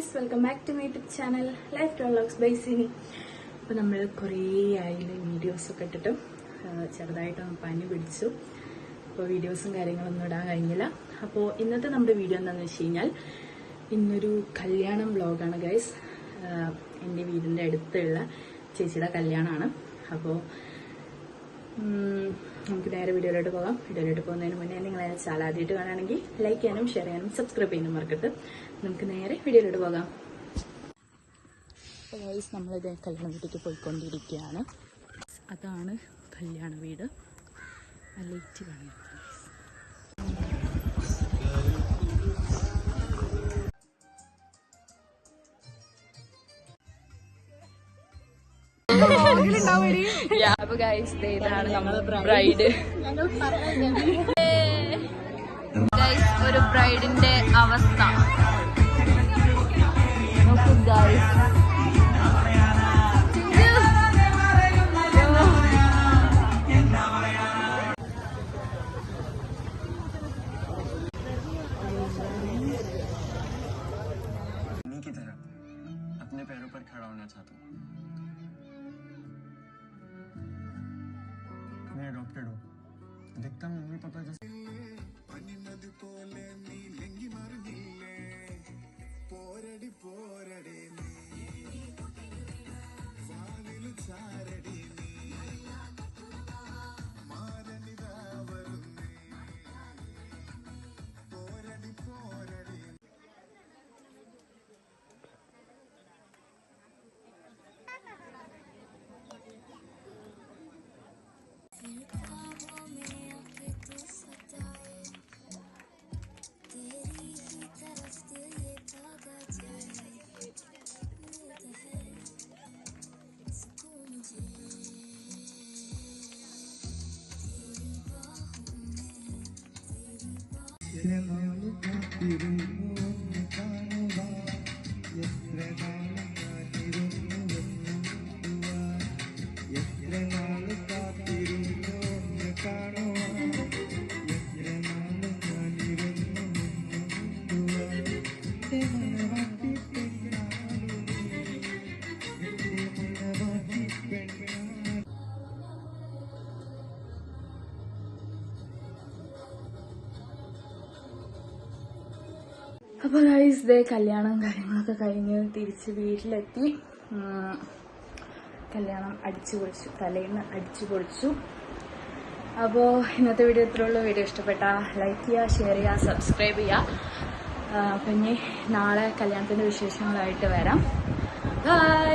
Guys welcome back to my YouTube channel life vlogs by Cini അപ്പോൾ നമ്മൾ കുറേ ആയില്ലേ വീഡിയോസൊക്കെ ഇട്ടിട്ട് ചെറുതായിട്ടൊന്ന് പനി പിടിച്ചു. അപ്പോൾ വീഡിയോസും കാര്യങ്ങളൊന്നും ഇടാൻ കഴിഞ്ഞില്ല. അപ്പോൾ ഇന്നത്തെ നമ്മുടെ വീഡിയോ എന്താണെന്ന് വെച്ച് കഴിഞ്ഞാൽ ഇന്നൊരു കല്യാണം വ്ളോഗാണ് ഗൈസ് എന്റെ വീടിന്റെ അടുത്തുള്ള ചേച്ചിയുടെ കല്യാണമാണ്. അപ്പോൾ നമുക്ക് നേരെ വീഡിയോയിലോട്ട് പോകാം. വീഡിയോയിലോട്ട് പോകുന്നതിന് മുന്നേ നിങ്ങൾ എന്നെ ചാനൽ ആദ്യമായിട്ട് കാണുകയാണെങ്കിൽ ലൈക്ക് ചെയ്യാനും ഷെയർ ചെയ്യാനും സബ്സ്ക്രൈബ് ചെയ്യാനും മറക്കരുത്. നമുക്ക് നേരെ വീഡിയോയിലോട്ട് പോകാം. അപ്പോൾ ഗൈസ് നമ്മളിത് കല്യാണ വീട്ടിലേക്ക് പോയിക്കൊണ്ടിരിക്കുകയാണ്. അതാണ് കല്യാണ വീട്. ലൈറ്റ് കാണുന്നത് അപ്പൊ ഗൈസ് ഇതാണ് നമ്മളെ ബ്രൈഡ് ഗൈസ് ഒരു ബ്രൈഡിന്റെ അവസ്ഥ നോക്കൂ ഗൈസ് उन्हीं की तरह अपने पैरों पर खड़ा होना चाहता हूँ अडॉप्टेड हूँ। दिखता मम्मी पापा जैसे Selamlı takdirim അപ്പോൾ ഗൈസ് ഇതേ കല്യാണം കാര്യങ്ങളൊക്കെ കഴിഞ്ഞ് തിരിച്ച് വീട്ടിലെത്തി. കല്യാണം അടിച്ചു പൊളിച്ചു. തലേന്ന് അടിച്ചു പൊളിച്ചു. അപ്പോൾ ഇന്നത്തെ വീഡിയോ ഇത്രയുള്ള വീഡിയോ ഇഷ്ടപ്പെട്ട ലൈക്ക് ചെയ്യുക ഷെയർ ചെയ്യുക സബ്സ്ക്രൈബ് ചെയ്യുക പിന്നെ നാളെ കല്യാണത്തിന്റെ വിശേഷങ്ങളായിട്ട് വരാം. ബൈ